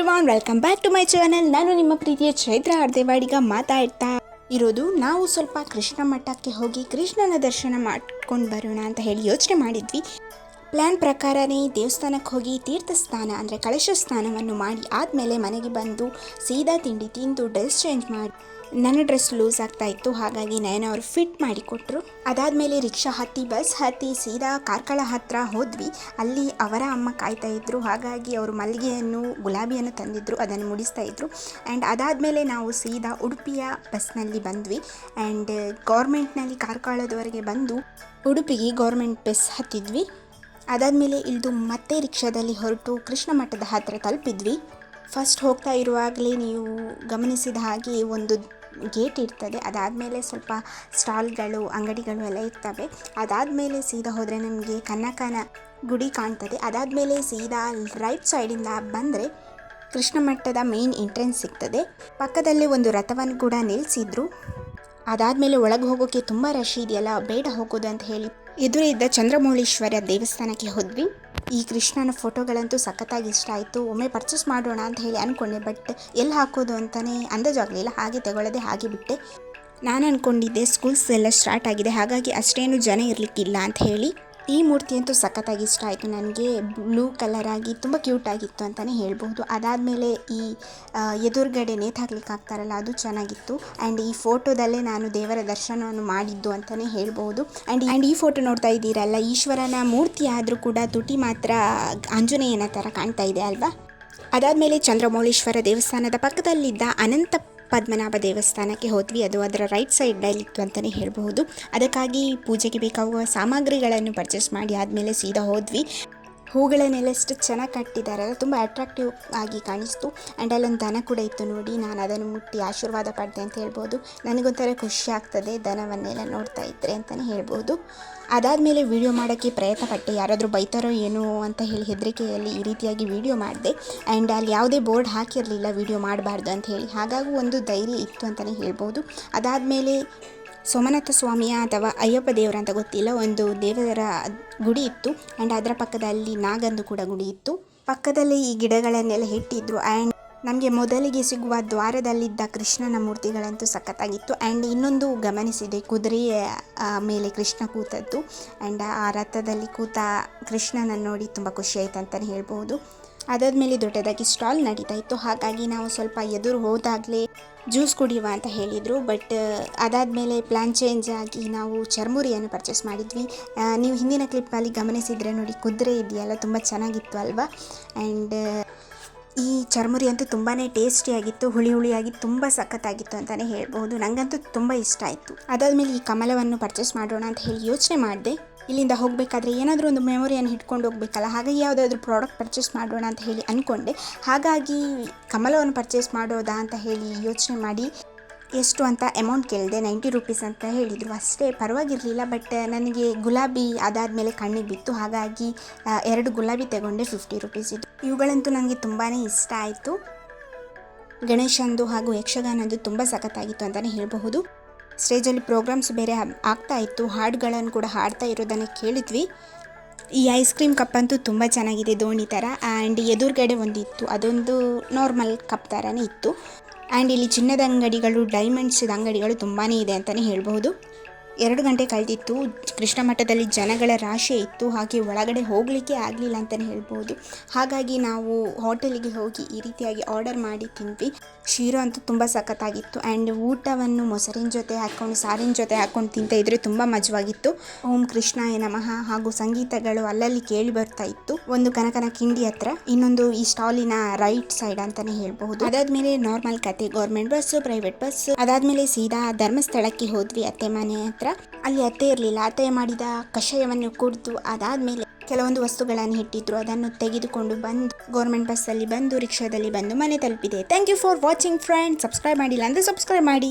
Everyone welcome back to my channel ನಾನು ನಿಮ್ಮ ಪ್ರೀತಿಯ ಚೈತ್ರ ಅರ್ಧೇವಾಡಿಗ ಮಾತಾಡ್ತಾ ಇರೋದು. ನಾವು ಸ್ವಲ್ಪ ಕೃಷ್ಣ ಮಠಕ್ಕೆ ಹೋಗಿ ಕೃಷ್ಣನ ದರ್ಶನ ಮಾಡ್ಕೊಂಡು ಬರೋಣ ಅಂತ ಹೇಳಿ ಯೋಚನೆ ಮಾಡಿದ್ವಿ. ಪ್ಲ್ಯಾನ್ ಪ್ರಕಾರನೇ ದೇವಸ್ಥಾನಕ್ಕೆ ಹೋಗಿ ತೀರ್ಥ ಸ್ನಾನ ಅಂದರೆ ಕಳಶ ಸ್ನಾನವನ್ನು ಮಾಡಿ ಆದಮೇಲೆ ಮನೆಗೆ ಬಂದು ಸೀದಾ ತಿಂಡಿ ತಿಂದು ಡ್ರೆಸ್ ಚೇಂಜ್ ಮಾಡಿ. ನನ್ನ ಡ್ರೆಸ್ ಲೂಸ್ ಆಗ್ತಾ ಇತ್ತು, ಹಾಗಾಗಿ ನಯನ ಅವರು ಫಿಟ್ ಮಾಡಿಕೊಟ್ರು ಅದಾದಮೇಲೆ ರಿಕ್ಷಾ ಹತ್ತಿ ಬಸ್ ಹತ್ತಿ, ಸೀದಾ ಕಾರ್ಕಳ ಹತ್ರ ಹೋದ್ವಿ. ಅಲ್ಲಿ ಅವರ ಅಮ್ಮ ಕಾಯ್ತಾ ಇದ್ದರು ಹಾಗಾಗಿ ಅವರು ಮಲ್ಲಿಗೆಯನ್ನು, ಗುಲಾಬಿಯನ್ನು ತಂದಿದ್ರು, ಅದನ್ನು ಮುಡಿಸ್ತಾ ಇದ್ದರು ಆ್ಯಂಡ್ ಅದಾದಮೇಲೆ ನಾವು ಸೀದಾ ಉಡುಪಿಯ ಬಸ್ನಲ್ಲಿ ಬಂದ್ವಿ. ಆ್ಯಂಡ್ ಗೌರ್ಮೆಂಟ್ನಲ್ಲಿ ಕಾರ್ಕಳದವರೆಗೆ ಬಂದು ಉಡುಪಿಗೆ ಗೌರ್ಮೆಂಟ್ ಬಸ್ ಹತ್ತಿದ್ವಿ. ಅದಾದಮೇಲೆ ಇಳಿದು ಮತ್ತೆ ರಿಕ್ಷಾದಲ್ಲಿ ಹೊರಟು ಕೃಷ್ಣ ಮಠದ ಹತ್ತಿರ ತಲುಪಿದ್ವಿ. ಫಸ್ಟ್ ಹೋಗ್ತಾ ಇರುವಾಗಲೇ ನೀವು ಗಮನಿಸಿದ ಹಾಗೆ ಒಂದು ಗೇಟ್ ಇರ್ತದೆ. ಅದಾದಮೇಲೆ ಸ್ವಲ್ಪ ಸ್ಟಾಲ್ಗಳು, ಅಂಗಡಿಗಳು ಎಲ್ಲ ಇರ್ತವೆ. ಅದಾದಮೇಲೆ ಸೀದಾ ಹೋದರೆ ನಮಗೆ ಕನ್ನಕನ ಗುಡಿ ಕಾಣ್ತದೆ. ಅದಾದಮೇಲೆ ಸೀದಾ ರೈಟ್ ಸೈಡಿಂದ ಬಂದರೆ ಕೃಷ್ಣ ಮಠದ ಮೇನ್ ಎಂಟ್ರೆನ್ಸ್ ಸಿಗ್ತದೆ. ಪಕ್ಕದಲ್ಲೇ ಒಂದು ರಥವನ್ನು ಕೂಡ ನಿಲ್ಲಿಸಿದ್ರು ಅದಾದಮೇಲೆ ಒಳಗೆ ಹೋಗೋಕ್ಕೆ ತುಂಬ ರಶ್ ಇದೆಯಲ್ಲ, ಬೇಡ ಹೋಗೋದು ಅಂತ ಹೇಳಿ ಎದುರೇ ಇದ್ದ ಚಂದ್ರಮೌಳೀಶ್ವರ ದೇವಸ್ಥಾನಕ್ಕೆ ಹೋದ್ವಿ. ಈ ಕೃಷ್ಣನ ಫೋಟೋಗಳಂತೂ ಸಖತ್ತಾಗಿ ಇಷ್ಟ ಆಯಿತು. ಒಮ್ಮೆ ಪರ್ಚೇಸ್ ಮಾಡೋಣ ಅಂತ ಹೇಳಿ ಅಂದ್ಕೊಂಡೆ ಬಟ್ ಎಲ್ಲಿ ಹಾಕೋದು ಅಂತಲೇ ಅಂದಾಜಾಗಲಿಲ್ಲ ಹಾಗೆ ತಗೊಳ್ಳೋದೆ ಹಾಗೆ ಬಿಟ್ಟೆ. ನಾನು ಅಂದ್ಕೊಂಡಿದ್ದೆ ಸ್ಕೂಲ್ಸ್ ಎಲ್ಲ ಸ್ಟಾರ್ಟ್ ಆಗಿದೆ. ಹಾಗಾಗಿ ಅಷ್ಟೇನು ಜನ ಇರಲಿಕ್ಕಿಲ್ಲ ಅಂತ ಹೇಳಿ. ಈ ಮೂರ್ತಿ ಅಂತೂ ಸಖತ್ತಾಗಿ ಇಷ್ಟ ಆಯಿತು. ನನಗೆ ಬ್ಲೂ ಕಲರ್ ಆಗಿ ತುಂಬ ಕ್ಯೂಟ್ ಆಗಿತ್ತು ಅಂತಲೇ ಹೇಳ್ಬೋದು ಅದಾದಮೇಲೆ ಈ ಎದುರುಗಡೆ ನೇತು ಹಾಕ್ತಾರಲ್ಲ ಅದು ಚೆನ್ನಾಗಿತ್ತು. ಆ್ಯಂಡ್ ಈ ಫೋಟೋದಲ್ಲೇ ನಾನು ದೇವರ ದರ್ಶನವನ್ನು ಮಾಡಿದ್ದು ಅಂತಲೇ ಹೇಳ್ಬೋದು ಆ್ಯಂಡ್ ಆ್ಯಂಡ್ ಈ ಫೋಟೋ ನೋಡ್ತಾ ಇದ್ದೀರಲ್ಲ, ಈಶ್ವರನ ಮೂರ್ತಿ ಆದರೂ ಕೂಡ ತುಟಿ ಮಾತ್ರ ಆಂಜನೇಯನ ಥರ ಕಾಣ್ತಾ ಇದೆ ಅಲ್ವಾ? ಅದಾದಮೇಲೆ ಚಂದ್ರಮೌಳೇಶ್ವರ ದೇವಸ್ಥಾನದ ಪಕ್ಕದಲ್ಲಿದ್ದ ಅನಂತ ಪದ್ಮನಾಭ ದೇವಸ್ಥಾನಕ್ಕೆ ಹೋದ್ವಿ. ಅದು ಅದರ ರೈಟ್ ಸೈಡ್ನಲ್ಲಿತ್ತು ಅಂತಲೇ ಹೇಳಬಹುದು. ಅದಕ್ಕಾಗಿ ಪೂಜೆಗೆ ಬೇಕಾಗುವ ಸಾಮಗ್ರಿಗಳನ್ನು ಪರ್ಚೇಸ್ ಮಾಡಿ ಆದಮೇಲೆ ಸೀದಾ ಹೋದ್ವಿ. ಹೂಗಳನ್ನೆಲ್ಲ ಎಷ್ಟು ಚೆನ್ನಾಗಿ ಕಟ್ಟಿದ್ದಾರಲ್ಲ ತುಂಬ ಅಟ್ರಾಕ್ಟಿವ್ ಆಗಿ ಕಾಣಿಸ್ತು. ಆ್ಯಂಡ್ ಅಲ್ಲೊಂದು ದನ ಕೂಡ ಇತ್ತು ನೋಡಿ. ನಾನು ಅದನ್ನು ಮುಟ್ಟಿ ಆಶೀರ್ವಾದ ಪಡೆದೆ ಅಂತ ಹೇಳ್ಬೋದು. ನನಗೊಂಥರ ಖುಷಿ ಆಗ್ತದೆ ದನವನ್ನೆಲ್ಲ ನೋಡ್ತಾ ಇದ್ದರೆ ಅಂತಲೇ ಹೇಳ್ಬೋದು. ಅದಾದಮೇಲೆ ವಿಡಿಯೋ ಮಾಡೋಕ್ಕೆ ಪ್ರಯತ್ನ ಪಟ್ಟೆ ಯಾರಾದರೂ ಬೈತಾರೋ ಏನೋ ಅಂತ ಹೇಳಿ ಹೆದರಿಕೆಯಲ್ಲಿ ಈ ರೀತಿಯಾಗಿ ವಿಡಿಯೋ ಮಾಡಿದೆ. ಆ್ಯಂಡ್ ಅಲ್ಲಿ ಯಾವುದೇ ಬೋರ್ಡ್ ಹಾಕಿರಲಿಲ್ಲ. ವಿಡಿಯೋ ಮಾಡಬಾರ್ದು ಅಂತ ಹೇಳಿ. ಹಾಗಾಗಿ ಒಂದು ಧೈರ್ಯ ಇತ್ತು ಅಂತಲೇ ಹೇಳ್ಬೋದು. ಅದಾದಮೇಲೆ ಸೋಮನಾಥ ಸ್ವಾಮಿಯ ಅಥವಾ ಅಯ್ಯಪ್ಪ ದೇವರ ಅಂತ ಗೊತ್ತಿಲ್ಲ, ಒಂದು ದೇವರ ಗುಡಿ ಇತ್ತು. ಆ್ಯಂಡ್ ಅದರ ಪಕ್ಕದಲ್ಲಿ ನಾಗಂದು ಕೂಡ ಗುಡಿ ಇತ್ತು. ಪಕ್ಕದಲ್ಲಿ ಈ ಗಿಡಗಳನ್ನೆಲ್ಲ ಇಟ್ಟಿದ್ರು ಆ್ಯಂಡ್ ನಮಗೆ ಮೊದಲಿಗೆ ಸಿಗುವ ದ್ವಾರದಲ್ಲಿದ್ದ ಕೃಷ್ಣನ ಮೂರ್ತಿಗಳಂತೂ ಸಖತ್ತಾಗಿತ್ತು. ಆ್ಯಂಡ್ ಇನ್ನೊಂದು ಗಮನಿಸಿದೆ, ಕುದುರೆಯ ಮೇಲೆ ಕೃಷ್ಣ ಕೂತದ್ದು. ಆ್ಯಂಡ್ ಆ ರಥದಲ್ಲಿ ಕೂತ ಕೃಷ್ಣನ ನೋಡಿ ತುಂಬ ಖುಷಿ ಆಯಿತು ಅಂತಲೇ ಹೇಳ್ಬೋದು. ಅದಾದಮೇಲೆ ದೊಡ್ಡದಾಗಿ ಸ್ಟಾಲ್ ನಡೀತಾ ಇತ್ತು. ಹಾಗಾಗಿ ನಾವು ಸ್ವಲ್ಪ ಎದುರು ಹೋದಾಗಲೇ ಜ್ಯೂಸ್ ಕುಡಿಯುವ ಅಂತ ಹೇಳಿದರು, ಬಟ್ ಅದಾದಮೇಲೆ ಪ್ಲ್ಯಾನ್ ಚೇಂಜ್ ಆಗಿ ನಾವು ಚರ್ಮುರಿಯನ್ನು ಪರ್ಚೇಸ್ ಮಾಡಿದ್ವಿ. ನೀವು ಹಿಂದಿನ ಕ್ಲಿಪ್ಪಲ್ಲಿ ಗಮನಿಸಿದರೆ ನೋಡಿ, ಕುದುರೆ ಇದೆಯಲ್ಲ, ತುಂಬ ಚೆನ್ನಾಗಿತ್ತು ಅಲ್ವಾ? ಆ್ಯಂಡ್ ಈ ಚರ್ಮುರಿ ಅಂತೂ ತುಂಬಾ ಟೇಸ್ಟಿಯಾಗಿತ್ತು ಹುಳಿ ಹುಳಿಯಾಗಿ ತುಂಬ ಸಖತ್ತಾಗಿತ್ತು ಅಂತಲೇ ಹೇಳ್ಬೋದು ನನಗಂತೂ ತುಂಬ ಇಷ್ಟ ಆಯಿತು. ಅದಾದಮೇಲೆ ಈ ಕಮಲವನ್ನು ಪರ್ಚೇಸ್ ಮಾಡೋಣ ಅಂತ ಹೇಳಿ ಯೋಚನೆ ಮಾಡಿದೆ. ಇಲ್ಲಿಂದ ಹೋಗಬೇಕಾದ್ರೆ ಏನಾದರೂ ಒಂದು ಮೆಮೊರಿಯನ್ನು ಹಿಡ್ಕೊಂಡು ಹೋಗಬೇಕಲ್ಲ, ಹಾಗಾಗಿ ಯಾವುದಾದ್ರೂ ಪ್ರಾಡಕ್ಟ್ ಪರ್ಚೇಸ್ ಮಾಡೋಣ ಅಂತ ಹೇಳಿ ಅಂದ್ಕೊಂಡೆ ಹಾಗಾಗಿ ಕಮಲವನ್ನು ಪರ್ಚೇಸ್ ಮಾಡೋದಾ ಅಂತ ಹೇಳಿ ಯೋಚನೆ ಮಾಡಿ ಎಷ್ಟು ಅಂತ ಅಮೌಂಟ್ ಕೇಳಿದೆ ನೈಂಟಿ ರುಪೀಸ್ ಅಂತ ಹೇಳಿದರು. ಅಷ್ಟೇ ಪರವಾಗಿರಲಿಲ್ಲ ಬಟ್ ನನಗೆ ಗುಲಾಬಿ ಅದಾದಮೇಲೆ ಕಣ್ಣಿಗೆ ಬಿತ್ತು. ಹಾಗಾಗಿ ಎರಡು ಗುಲಾಬಿ ತಗೊಂಡೆ ಫಿಫ್ಟಿ ರುಪೀಸ್ ಇದು ಇವುಗಳಂತೂ ನನಗೆ ತುಂಬಾ ಇಷ್ಟ ಆಯಿತು. ಗಣೇಶಂದು ಹಾಗೂ ಯಕ್ಷಗಾನದ್ದು ತುಂಬ ಸಖತ್ತಾಗಿತ್ತು ಅಂತಲೇ ಹೇಳಬಹುದು. ಸ್ಟೇಜಲ್ಲಿ ಪ್ರೋಗ್ರಾಮ್ಸ್ ಬೇರೆ ಆಗ್ತಾ ಇತ್ತು, ಹಾಡುಗಳನ್ನು ಕೂಡ ಹಾಡ್ತಾ ಇರೋದನ್ನು ಕೇಳಿದ್ವಿ. ಈ ಐಸ್ ಕ್ರೀಮ್ ಕಪ್ ಅಂತೂ ತುಂಬ ಚೆನ್ನಾಗಿದೆ ದೋಣಿ ಥರ ಆ್ಯಂಡ್ ಎದುರುಗಡೆ ಒಂದಿತ್ತು, ಅದೊಂದು ನಾರ್ಮಲ್ ಕಪ್ ಥರನೇ ಇತ್ತು. ಆ್ಯಂಡ್ ಇಲ್ಲಿ ಚಿನ್ನದ ಅಂಗಡಿಗಳು ಡೈಮಂಡ್ಸ್ ಅಂಗಡಿಗಳು ತುಂಬಾ ಇದೆ ಅಂತಲೇ ಹೇಳ್ಬೋದು ಎರಡು ಗಂಟೆ ಕಳೆದಿತ್ತು. ಕೃಷ್ಣ ಮಠದಲ್ಲಿ ಜನಗಳ ರಾಶಿ ಇತ್ತು. ಹಾಗೆ ಒಳಗಡೆ ಹೋಗಲಿಕ್ಕೆ ಆಗಲಿಲ್ಲ ಅಂತಲೇ ಹೇಳ್ಬೋದು. ಹಾಗಾಗಿ ನಾವು ಹೋಟೆಲಿಗೆ ಹೋಗಿ ಈ ರೀತಿಯಾಗಿ ಆರ್ಡರ್ ಮಾಡಿ ತಿಂದ್ವಿ. ಶೀರೋ ಅಂತೂ ತುಂಬ ಸಖತ್ತಾಗಿತ್ತು. ಆ್ಯಂಡ್ ಊಟವನ್ನು ಮೊಸರಿನ ಜೊತೆ ಹಾಕ್ಕೊಂಡು, ಸಾರಿನ ಜೊತೆ ಹಾಕ್ಕೊಂಡು ತಿಂತ ಇದ್ರೆ ತುಂಬ ಮಜವಾಗಿತ್ತು. ಓಂ ಕೃಷ್ಣಾಯ ನಮಃ. ಹಾಗೂ ಸಂಗೀತಗಳು ಅಲ್ಲಲ್ಲಿ ಕೇಳಿ ಬರ್ತಾ ಇತ್ತು. ಒಂದು ಕನಕನ ಕಿಂಡಿ ಹತ್ರ, ಇನ್ನೊಂದು ಈ ಸ್ಟಾಲಿನ ರೈಟ್ ಸೈಡ್ ಅಂತಾನೆ ಹೇಳ್ಬಹುದು. ಅದಾದ್ಮೇಲೆ ನಾರ್ಮಲ್ ಕತೆ. ಗೌರ್ಮೆಂಟ್ ಬಸ್ಸು ಪ್ರೈವೇಟ್ ಬಸ್ಸು ಅದಾದ್ಮೇಲೆ ಸೀದಾ ಧರ್ಮಸ್ಥಳಕ್ಕೆ ಹೋದ್ವಿ ಅತ್ತೆ ಮನೆ ಹತ್ರ. ಅಲ್ಲಿ ಅತ್ತೆ ಇರಲಿಲ್ಲ. ಅತ್ತೆ ಮಾಡಿದ ಕಷಾಯವನ್ನು ಕುಡಿದು ಅದಾದ್ಮೇಲೆ ಕೆಲವೊಂದು ವಸ್ತುಗಳನ್ನು ಇಟ್ಟಿದ್ರು. ಅದನ್ನು ತೆಗೆದುಕೊಂಡು ಬಂದು ಗೌರ್ಮೆಂಟ್ ಬಸ್ಸಲ್ಲಿ ಬಂದು ರಿಕ್ಷಾದಲ್ಲಿ ಬಂದು ಮನೆ ತಲುಪಿದೆ. Thank you for watching friend subscribe ಮಾಡಿಲ್ಲ ಅಂದರೆ ಸಬ್ಸ್ಕ್ರೈಬ್ ಮಾಡಿ.